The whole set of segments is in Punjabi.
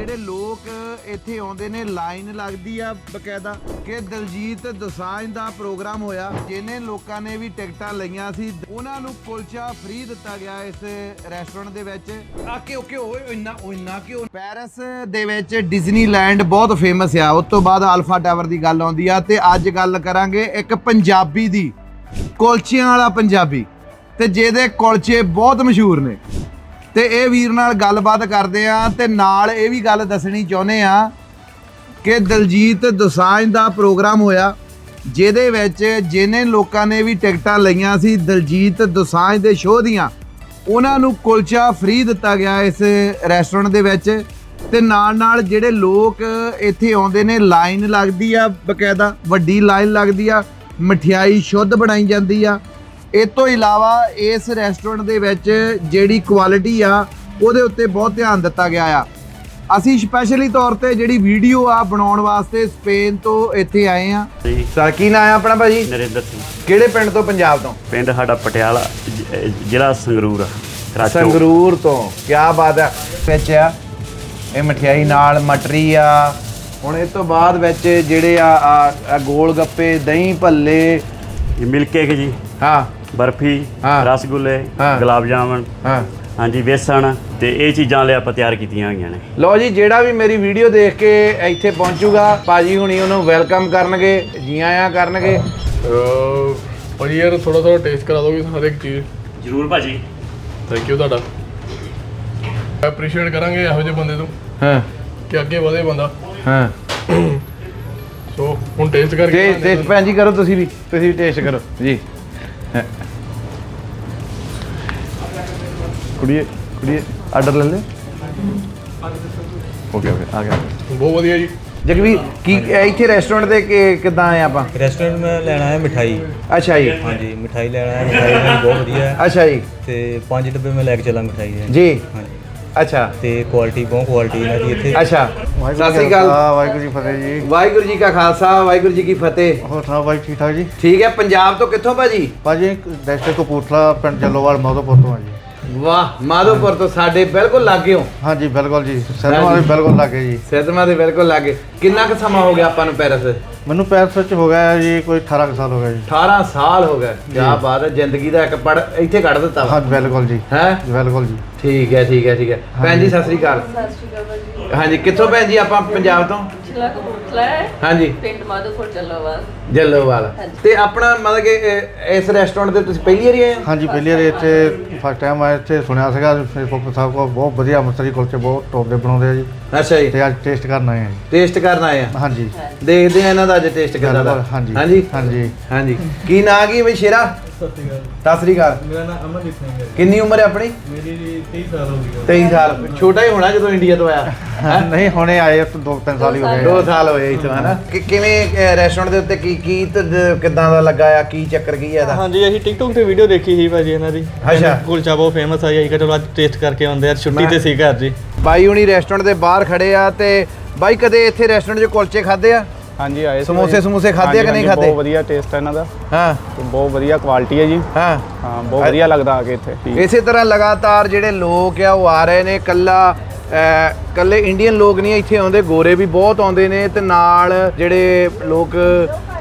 ਜਿਹੜੇ ਲੋਕ ਇੱਥੇ ਆਉਂਦੇ ਨੇ, ਲਾਈਨ ਲੱਗਦੀ ਆ ਬਕਾਇਦਾ ਕਿ ਦਲਜੀਤ ਦੋਸਾਂਝ ਦਾ ਪ੍ਰੋਗਰਾਮ ਹੋਇਆ, ਜਿਹਨੇ ਲੋਕਾਂ ਨੇ ਵੀ ਟਿਕਟਾਂ ਲਈਆਂ ਸੀ। ਉਹਨਾਂ ਨੂੰ ਕੁਲਚਾ ਫ੍ਰੀ ਦਿੱਤਾ ਗਿਆ ਇਸ ਰੈਸਟੋਰੈਂਟ ਦੇ ਵਿੱਚ। ਆ ਕਿ ਓਕੇ ਓਏ ਇੰਨਾ ਇੰਨਾ ਕਿਉਂ? ਪੈਰਿਸ ਦੇ ਵਿੱਚ ਡਿਜ਼ਨੀਲੈਂਡ ਬਹੁਤ ਫੇਮਸ ਆ। ਉਸ ਤੋਂ ਬਾਅਦ ਆਲਫਾ ਟਾਵਰ ਦੀ ਗੱਲ ਆਉਂਦੀ ਆ ਤੇ ਅੱਜ ਗੱਲ ਕਰਾਂਗੇ ਇੱਕ ਪੰਜਾਬੀ ਦੀ, ਕੁਲਚਿਆਂ ਵਾਲਾ ਪੰਜਾਬੀ। ਤੇ ਜਿਹਦੇ ਕੁਲਚੇ ਬਹੁਤ ਮਸ਼ਹੂਰ ਨੇ। ਤੇ ਇਹ ਵੀਰ ਨਾਲ ਗੱਲਬਾਤ ਕਰਦੇ ਆ ਤੇ ਨਾਲ ਇਹ ਵੀ ਗੱਲ ਦੱਸਣੀ ਚਾਹੁੰਦੇ ਆ ਕਿ ਦਲਜੀਤ ਦੋਸਾਂਝ ਦਾ ਪ੍ਰੋਗਰਾਮ ਹੋਇਆ, ਜਿਹਦੇ ਵਿੱਚ ਜਿਹਨੇ ਲੋਕਾਂ ਨੇ ਵੀ ਟਿਕਟਾਂ ਲਈਆਂ ਸੀ ਦਲਜੀਤ ਦੋਸਾਂਝ ਦੇ ਸ਼ੋਅ ਦੀਆਂ, ਉਹਨਾਂ ਨੂੰ ਕੁਲਚਾ ਫ੍ਰੀ ਦਿੱਤਾ ਗਿਆ ਇਸ ਰੈਸਟੋਰੈਂਟ ਦੇ ਵਿੱਚ ਤੇ ਨਾਲ ਨਾਲ ਜਿਹੜੇ ਲੋਕ ਇੱਥੇ ਆਉਂਦੇ ਨੇ, ਲਾਈਨ ਲੱਗਦੀ ਆ ਬਕਾਇਦਾ, ਵੱਡੀ ਲਾਈਨ ਲੱਗਦੀ ਆ, ਮਠਿਆਈ ਸ਼ੁੱਧ ਬਣਾਈ ਜਾਂਦੀ ਆ ਇਹ ਤੋਂ ਇਲਾਵਾ ਇਸ ਰੈਸਟੋਰੈਂਟ ਦੇ ਵਿੱਚ ਜਿਹੜੀ ਕੁਆਲਿਟੀ ਆ ਉਹਦੇ ਉੱਤੇ ਬਹੁਤ ਧਿਆਨ ਦਿੱਤਾ ਗਿਆ ਆ। ਅਸੀਂ ਸਪੈਸ਼ਲੀ ਤੌਰ ਤੇ ਜਿਹੜੀ ਵੀਡੀਓ ਆ ਬਣਾਉਣ ਵਾਸਤੇ ਸਪੇਨ ਤੋਂ ਇੱਥੇ ਆਏ ਆ। ਜੀ। ਸਰ ਕੀ ਨਾਂ ਆ ਆਪਣਾ ਭਾਜੀ? ਨਰਿੰਦਰ ਸਿੰਘ। ਕਿਹੜੇ ਪਿੰਡ ਤੋਂ? ਪੰਜਾਬ ਤੋਂ। ਪਿੰਡ ਸਾਡਾ ਪਟਿਆਲਾ ਜ- ਜ਼ਿਲ੍ਹਾ ਸੰਗਰੂਰ ਰਾਜੋ ਸੰਗਰੂਰ ਤੋਂ। ਕੀ ਬਾਤ ਹੈ ਵਿੱਚ ਆ ਇਹ ਮਠਿਆਈ ਨਾਲ ਮਟਰੀ ਆ। ਹੁਣ ਇਸ ਤੋਂ ਬਾਅਦ ਵਿੱਚ ਜਿਹੜੇ ਆ ਆ- ਆ ਗੋਲ ਗੱਪੇ ਦਹੀਂ ਭੱਲੇ। ਮਿਲ ਕੇਕ ਜੀ। ਹਾਂ। ਬਰਫੀ ਹਾਂ। ਰਸਗੁੱਲੇ ਹਾਂ। ਗੁਲਾਬ ਜਾਮਨ ਹਾਂ। ਹਾਂਜੀ ਵੇਸਣ ਤੇ ਇਹ ਚੀਜ਼ਾਂ ਲਈ ਆਪਾਂ ਤਿਆਰ ਕੀਤੀਆਂ ਹੋਈਆਂ ਨੇ। ਲਓ ਜੀ ਜਿਹੜਾ ਵੀ ਮੇਰੀ ਵੀਡੀਓ ਦੇਖ ਕੇ ਇੱਥੇ ਪਹੁੰਚੂਗਾ ਭਾਜੀ ਹੁਣੀ ਉਹਨੂੰ ਵੈਲਕਮ ਕਰਨਗੇ ਜੀ ਆਇਆਂ ਕਰਨਗੇ। ਅਹ ਭਾਜੀ ਯਾਰ ਥੋੜਾ ਥੋੜਾ ਟੇਸਟ ਕਰਾ ਦੋਗੇ ਹਰ ਇੱਕ ਚੀਜ਼। ਜ਼ਰੂਰ ਭਾਜੀ। ਥੈਂਕ ਯੂ ਤੁਹਾਡਾ। ਐਪਰੀਸ਼ੀਏਟ ਕਰਾਂਗੇ ਇਹੋ ਜਿਹੇ ਬੰਦੇ ਨੂੰ ਹਾਂ। ਕਿ ਅੱਗੇ ਵਧੇ ਬੰਦਾ। ਹਾਂ। ਸੋ ਹੁਣ ਟੇਸਟ ਕਰਕੇ ਦਿਖਾਉਂਦੇ ਤੇ ਭੈਣ ਜੀ ਕਰੋ ਤੁਸੀਂ ਵੀ ਤੁਸੀਂ ਵੀ ਟੇਸਟ ਕਰੋ। ਜੀ। ਕੁੜੀਏ ਕੁੜੀਏ ਆਰਡਰ ਲੈ ਲੈ। ਓਕੇ ਓਕੇ ਆ ਗਿਆ। ਬਹੁਤ ਵਧੀਆ ਜੀ। ਜਗਵੀਰ ਕੀ ਇਹ ਇੱਥੇ ਰੈਸਟੋਰੈਂਟ ਦੇ ਕਿ- ਕਿੱਦਾਂ ਆਏ ਆਪਾਂ? ਰੈਸਟੋਰੈਂਟ ਮੈਂ ਲੈਣਾ ਹੈ ਮਿਠਾਈ। ਅੱਛਾ ਜੀ। ਹਾਂਜੀ ਮਿਠਾਈ ਲੈਣਾ ਹੈ ਮਿਠਾਈ ਬਹੁਤ ਵਧੀਆ ਹੈ। ਅੱਛਾ ਜੀ। ਤੇ ਪੰਜ ਡੱਬੇ ਮੈਂ ਲੈ ਕੇ ਚੱਲਾਂ ਮਿਠਾਈ ਦੇ। ਜੀ। ਹਾਂਜੀ। ਅੱਛਾ। ਤੇ ਕੁਆਲਿਟੀ ਬਹੁਤ ਕੁਆਲਿਟੀ ਇਹਨਾਂ ਦੀ ਇੱਥੇ। ਅੱਛਾ। ਸਤਿ ਸ੍ਰੀ ਅਕਾਲ। ਵਾਹਿਗੁਰੂ ਜੀ ਫਤਿਹ ਜੀ। ਵਾਹਿਗੁਰੂ ਜੀ ਕਾ ਖਾਲਸਾ ਵਾਹਿਗੁਰੂ ਜੀ ਕੀ ਫਤਿਹ। ਹੋਰ ਸੁਣਾਓ ਬਾਈ ਠੀਕ ਠਾਕ ਜੀ? ਠੀਕ ਹੈ ਪੰਜਾਬ ਤੋਂ ਕਿੱਥੋਂ ਭਾਜੀ ਭਾਜੀ ਡਿਸਟ੍ਰਿਕਟ ਕਪੂਰਥਲਾ ਪਿੰਡ ਜੱਲੋਵਾਲ ਮਾਧੋਪੁਰ ਤੋਂ ਆ ਜੀ। ਵਾਹ ਮਾਧੋਪੁਰ ਤੋਂ ਸਾਡੇ ਬਿਲਕੁਲ ਲਾਗੇ ਹੋ। ਹਾਂਜੀ ਬਿਲਕੁਲ ਜੀ। ਸਰਮਾ ਵੀ ਬਿਲਕੁਲ ਲੱਗੇ ਜੀ। ਸਿੱਧਵਾਂ ਦੇ ਬਿਲਕੁਲ ਲਾਗੇ। ਕਿੰਨਾ ਕੁ ਸਮਾਂ ਹੋ ਗਿਆ ਆਪਾਂ ਨੂੰ ਪੈਰਿਸ? ਮੈਨੂੰ ਪੈਰਸ ਵਿੱਚ ਹੋ ਗਿਆ ਜੀ ਕੋਈ 18 ਕੁ ਸਾਲ ਹੋ ਗਿਆ ਜੀ। 18 ਸਾਲ ਹੋ ਗਏ। ਕੀ ਬਾਤ ਹੈ ਜ਼ਿੰਦਗੀ ਦਾ ਇੱਕ ਪੜ ਇੱਥੇ ਕੱਢ ਦਿੱਤਾ ਵਾ। ਹਾਂ ਬਿਲਕੁਲ ਜੀ। ਹੈ? ਬਿਲਕੁਲ ਜੀ। ਠੀਕ ਹੈ ਠੀਕ ਹੈ ਠੀਕ ਹੈ। ਭੈਣ ਜੀ ਸਤਿ ਸ੍ਰੀ ਅਕਾਲ। ਸਤਿ ਸ਼੍ਰੀ ਅਕਾਲ ਭਾਜੀ ਹਾਂਜੀ ਕਿੱਥੋਂ ਭੈਣ ਜੀ ਆਪਾਂ ਪੰਜਾਬ ਤੋਂ? ਕਪੂਰਥਲਾ ਹੈ ਹਾਂਜੀ। ਪਿੰਡ ਮਾਧੋਪੁਰ ਜੱਲੋਵਾਲ। ਜੱਲੋਵਾਲ। ਹਾਂਜੀ। ਤੇ ਆਪਣਾ ਮਤਲਬ ਕਿ ਇਹ- ਇਸ ਰੈਸਟੋਰੈਂਟ ਤੇ ਤੁਸੀਂ ਪਹਿਲੀ ਵਾਰੀ ਆਏ ਹੋ? ਹਾਂਜੀ ਪਹਿਲੀ ਵਾਰ ਇੱਥੇ ਫਸਟ ਟਾਈਮ ਆਇਆ ਇੱਥੇ ਸੁਣਿਆ ਸੀਗਾ ਫੇਸਬੁੱਕ ਸਾਹਿਬ ਕੋਲ ਬਹੁਤ ਵਧੀਆ ਅੰਮ੍ਰਿਤਸਰੀ ਕੁਲਚੇ ਬਹੁਤ ਟੌਪ ਦੇ ਬਣਾਉਂਦੇ ਆ ਜੀ। ਅੱਛਾ ਜੀ। ਤੇ ਅੱਜ ਟੇਸਟ ਕਰਨ ਆਏ ਆ ਜੀ। ਟੇਸਟ ਕਰਨ ਆਏ ਆ? ਹਾਂਜੀ। ਦੇਖਦੇ ਆ ਇਹਨਾਂ ਦਾ ਅੱਜ ਟੇਸਟ ਕਿੱਦਾਂ ਦਾ। ਹਾਂਜੀ। ਹਾਂਜੀ? ਹਾਂਜੀ। ਕੀ ਨਾਂ ਕੀ ਬਈ ਸ਼ੇਰਾ? ਸਤਿ ਸ੍ਰੀ ਅਕਾਲ। ਮੇਰਾ ਨਾਮ ਅਮਨਦੀਪ ਸਿੰਘ ਹੈ। ਕਿੰਨੀ ਉਮਰ ਹੈ ਆਪਣੀ? ਮੇਰੀ 23 ਸਾਲ ਹੋ ਗਈ 23 ਸਾਲ। ਛੋਟਾ ਹੀ ਹੋਣਾ ਜਦੋਂ ਇੰਡੀਆ ਤੋਂ ਆਇਆ। ਹੈਂ? ਨਹੀਂ ਹੁਣੇ ਆਏ ਤੋਂ ਦੋ ਤਿੰਨ ਸਾਲ ਹੀ ਹੋ ਗਏ। ਦੋ ਸਾਲ ਹੋਏ ਇੱਥੋਂ ਹਨਾ? ਕਿ ਕਿਵੇਂ ਰੈਸਟੋਰੈਂਟ ਦੇ ਉੱਤੇ ਕੀ ਕੀ ਤੇ ਦ- ਕਿੱਦਾਂ ਦਾ ਲੱਗਾ ਆ? ਕੀ ਚੱਕਰ ਕੀ ਹੈ ਇਹਦਾ? ਹਾਂਜੀ ਅਸੀਂ ਟਿਕਟੋਕ ਤੇ ਵੀਡੀਓ ਦੇਖੀ ਸੀ ਭਾਜੀ ਇਹਨਾਂ ਦੀ। ਅੱਛਾ। ਕੁਲਚਾ ਬਹੁਤ ਫੇਮਸ ਆ ਜੀ। ਕਿ ਚਲੋ ਅੱਜ ਟੇਸਟ ਕਰਕੇ ਆਉਂਦੇ ਆ। ਛੁੱਟੀ ਮੈਂ- ਤੇ ਸੀ ਘਰ ਜੀ। ਬਾਈ ਹੁਣੀ ਰੈਸਟੋਰੈਂਟ ਦੇ ਬਾਹਰ ਖੜੇ ਆ ਤੇ ਬਾਈ ਕਦੇ ਇੱਥੇ ਰੈਸਟੋਰੈਂਟ 'ਚ ਕੁਲਚੇ ਖਾਦੇ ਆ? ਹਾਂਜੀ ਆਏ ਸੀ ਸਮੋਸੇ ਭਾਜੀ। ਸਮੂਸੇ ਖਾਧੇ ਆ ਕਿ ਹਾਂਜੀ, ਨਹੀਂ ਹਾਂਜੀ, ਖਾਧੇ? ਬਹੁਤ ਵਧੀਆ ਟੇਸਟ ਹੈ ਇਹਨਾਂ ਦਾ। ਹਾਂ। ਤੇ ਬਹੁਤ ਵਧੀਆ ਕੁਆਲਿਟੀ ਹੈ ਜੀ। ਹਾਂ। ਹਾਂ ਬਹੁਤ ਵਧੀਆ ਲੱਗਦਾ ਆ ਕੇ ਇੱਥੇ ਠੀਕ। ਇਸੇ ਤਰ੍ਹਾਂ ਲਗਾਤਾਰ ਜਿਹੜੇ ਲੋਕ ਆ ਉਹ ਆ ਰਹੇ ਨੇ। ਕੱਲਾ ਅਹ, ਕੱਲੇ ਇੰਡੀਅਨ ਲੋਕ ਨਹੀਂ ਇੱਥੇ ਆਉਂਦੇ ਗੋਰੇ ਵੀ ਬਹੁਤ ਆਉਂਦੇ ਨੇ ਤੇ ਨਾਲ ਜਿਹੜੇ ਲੋਕ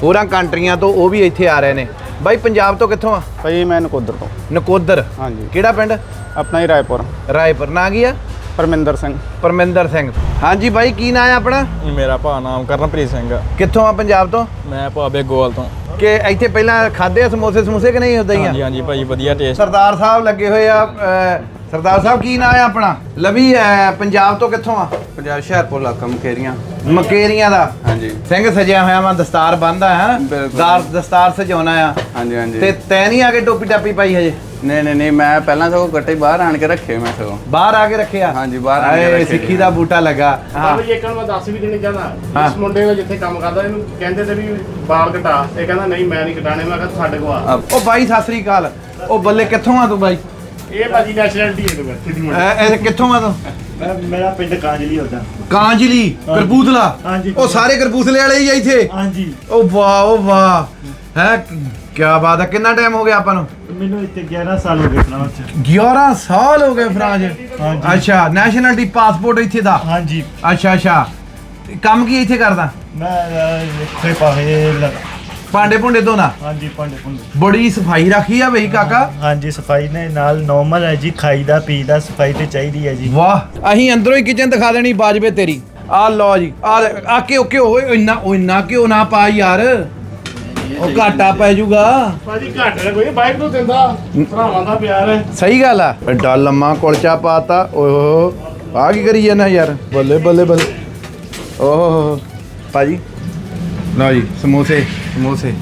ਹੋਰਾਂ ਕੰਟਰੀਆਂ ਤੋਂ ਉਹ ਵੀ ਇੱਥੇ ਆ ਰਹੇ ਨੇ। ਬਾਈ ਪੰਜਾਬ ਤੋਂ ਕਿੱਥੋਂ ਆ? ਭਾਜੀ ਮੈਂ ਨਕੋਦਰ ਤੋਂ। ਨਕੋਦਰ। ਹਾਂਜੀ। ਕਿਹੜਾ ਪਿੰਡ? ਆਪਣਾ ਹੀ ਰਾਏਪੁਰ। ਰਾਏਪੁਰ। ਨਾਂ ਕੀ ਆ? ਪਰਮਿੰਦਰ ਸਿੰਘ। ਪਰਮਿੰਦਰ ਸਿੰਘ। ਹਾਂਜੀ ਬਾਈ ਕੀ ਨਾਂ ਆ ਆਪਣਾ? ਮੇਰਾ ਭਾ ਨਾਮ ਕਰਨਪ੍ਰੀਤ ਸਿੰਘ ਆ। ਕਿੱਥੋਂ ਆ ਪੰਜਾਬ ਤੋਂ? ਮੈਂ ਭਾਬੇ ਗੋਵਾਲ ਤੋਂ। ਕਿ ਇੱਥੇ ਪਹਿਲਾਂ ਖਾਦੇ ਆ ਸਮੋਸੇ ਸਮੋਸੇ ਕਿ ਨਹੀਂ ਉਦਾਂ ਹੀ ਹਾਂਜੀ ਆ? ਹਾਂਜੀ ਭਾਜੀ ਵਧੀਆ ਟੇਸਟ ਸਰਦਾਰ ਸਾਹਿਬ ਲੱਗੇ ਹੋਏ ਆ ਅਹ, ਸਰਦਾਰ ਸਾਹਿਬ ਕੀ ਨਾਂ ਆ ਆਪਣਾ? ਲਵੀ ਅਹ, ਪੰਜਾਬ ਤੋਂ ਕਿੱਥੋਂ ਆ? ਪੰਜਾਬ ਹੁਸ਼ਿਆਰਪੁਰ ਇਲਾਕਾ ਮਖੇਰੀਆਂ ਮਕੇਰੀਆਂ ਦਾ। ਹਾਂਜੀ। ਸਿੰਘ ਸਜਿਆ ਹੋਇਆ ਵਾ ਦਸਤਾਰ ਬੰਨਦਾ ਹੈ ਬਿਲਕੁਲ। ਦਸਤਾਰ ਸਜਾਉਣਾ ਆ। ਹਾਂਜੀ ਹਾਂਜੀ। ਤੇ ਤੈ ਨਹੀਂ ਆ ਕੇ ਟੋਪੀ ਟਾਪੀ ਪਾਈ ਹਜੇ? ਨਹੀਂ ਨਹੀਂ ਨਹੀਂ ਮੈਂ ਪਹਿਲਾਂ ਸਗੋਂ ਗੱਟੇ ਬਾਹਰ ਆਣ ਕੇ ਰੱਖੇ ਮੈਂ ਸਗੋਂ। ਬਾਹਰ ਆ ਕੇ ਰੱਖਿਆ ਹਾਂਜੀ, ਬਾਹਰ ਆ ਕੇ ਰੱਖੇ ਸਿੱਖੀ ਦਾ ਬੂਟਾ ਲੱਗਾ। ਹਾਂ। ਭਾਜੀ ਇੱਕ ਮੈਂ ਦੱਸ ਵੀ ਦੇਣੀ ਹਾਂ। ਚਾਹਦਾ ਇਸ ਮੁੰਡੇ ਦਾ ਜਿੱਥੇ ਕੰਮ ਕਰਦਾ ਇਹਨੂੰ ਕਹਿੰਦੇ ਤੇ ਵੀ ਵਾਲ ਕਟਾ ਇਹ ਕਹਿੰਦਾ ਨਹੀਂ ਮੈਂ ਨਹੀਂ ਕਟਾਣੇ। ਮੈਂ ਕਿਹਾ ਸਾਡੇ ਕੋਲ ਆ। ਉਹ ਬਾਈ ਸਤਿ ਸ੍ਰੀ ਅਕਾਲ। ਉਹ ਬੱਲੇ ਕਿੱਥੋਂ ਆ ਤੂੰ ਬਾਈ? ਇਹ ਭਾਜੀ ਨੈਚੁਰਲਿਟੀ ਹੈ ਤੁਹਾਡਾ ਸਿੱਧੀ ਮੁੰਡੇ ਇਹ ਇਹ ਕਿੱਥੋਂ ਆ ਤੂੰ? ਮੇਰਾ ਪਿੰਡ ਕਾਂਜਲੀ ਹੁੰਦਾ ਕਾਂਜਲੀ ਕਰਬੂਤਲਾ ਹਾਂਜੀ। ਉਹ ਸਾਰੇ ਕਰਬੂਤਲੇ ਵਾਲੇ ਹੀ ਆ ਇੱਥੇ? ਹਾਂਜੀ। ਉਹ ਵਾਹ ਉਹ ਵਾਹ। ਹੈ? ਕੀ ਬਾਤ ਹੈ ਕਿੰਨਾ ਟਾਈਮ ਹੋ ਗਿਆ ਆਪਾਂ ਨੂੰ? ਮੈਨੂੰ ਇੱਥੇ 11 ਸਾਲ ਹੋ ਗਏ ਫਰਾਂਸ ਚ 11 ਸਾਲ ਹੋ ਗਏ ਫਰਾਂਸ ਹਾਂਜੀ। ਅੱਛਾ ਨੈਸ਼ਨੈਲਿਟੀ ਪਾਸਪੋਰਟ ਇੱਥੇ ਦਾ? ਹਾਂਜੀ। ਅੱਛਾ ਅੱਛਾ। ਕੰਮ ਕੀ ਇੱਥੇ ਕਰਦਾ? ਮੈਂ ਅਹ, ਇੱਥੇ ਲ- ਭਾਂਡੇ ਭੁੰਡੇ ਧੋਣਾ? ਹਾਂਜੀ ਪੰਡੇ ਪੰਡੇ ਬੜੀ ਸਫ਼ਾਈ ਰੱਖੀ ਆ ਬਈ ਕਾਕਾ। ਹਾਂਜੀ ਸਫ਼ਾਈ ਨੇ ਨਾਲ ਨਾਰਮਲ ਹੈ ਜੀ ਖਾਈਦਾ ਪੀਦਾ ਸਫ਼ਾਈ ਤੇ ਚਾਹੀਦੀ ਹੈ ਜੀ। ਵਾਹ ਅਸੀਂ ਅੰਦਰੋਂ ਹੀ ਕਿਚਨ ਦਿਖਾ ਦੇਣੀ ਬਾਜਵੇ ਤੇਰੀ। ਆ ਲਓ ਜੀ ਆ ਆ ਘਿਓ ਘਿਓ ਓਏ ਇੰਨਾ ਉਹ ਇੰਨਾ ਘਿਓ ਨਾ ਪਾ ਯਾਰ। ਉਹ ਘਾਟਾ ਪੈ ਜਾਊਗਾ ਭਾਜੀ ਘੱਟ ਨਾ ਕੋਈ ਬਾਈਕ ਤੋਂ ਦਿੰਦਾ। ਭਰਾਵਾਂ ਦਾ ਪਿਆਰ ਹੈ। ਸਹੀ ਗੱਲ ਆ। ਐਡਾ ਲੰਮਾ ਕੁਲਚਾ ਪਾਤਾ। ਓਹੋ ਆ ਕੀ ਕਰੀ ਜਾਂਦਾ ਯਾਰ? ਬੱਲੇ ਬੱਲੇ ਬੱਲੇ। ਓਹੋ ਭਾਜੀ। ਲਓ ਜੀ ਸਮੋਸੇ ਸਮੋਸੇ।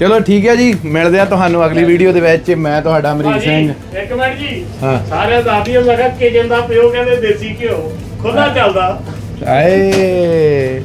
ਚਲੋ ਠੀਕ ਹੈ ਜੀ। ਮਿਲਦੇ ਆ ਤੁਹਾਨੂੰ ਅਗਲੀ ਵੀਡੀਓ ਦੇ ਵਿੱਚ। ਮੈਂ ਤੁਹਾਡਾ ਅਮਰੀਕ ਸਿੰਘ। ਭਾਜੀ, ਇੱਕ ਮਿੰਟ ਜੀ। ਹਾਂ। ਸਾਰਿਆਂ ਦਾਦੀ ਮੈਂ ਕਿਹਾ ਕਿਚਨ ਦਾ ਪਿਓ ਕਹਿੰਦੇ ਦੇਸੀ ਘਿਓ। ਖੁੱਲਾ ਚੱਲਦਾ। ਆਏ।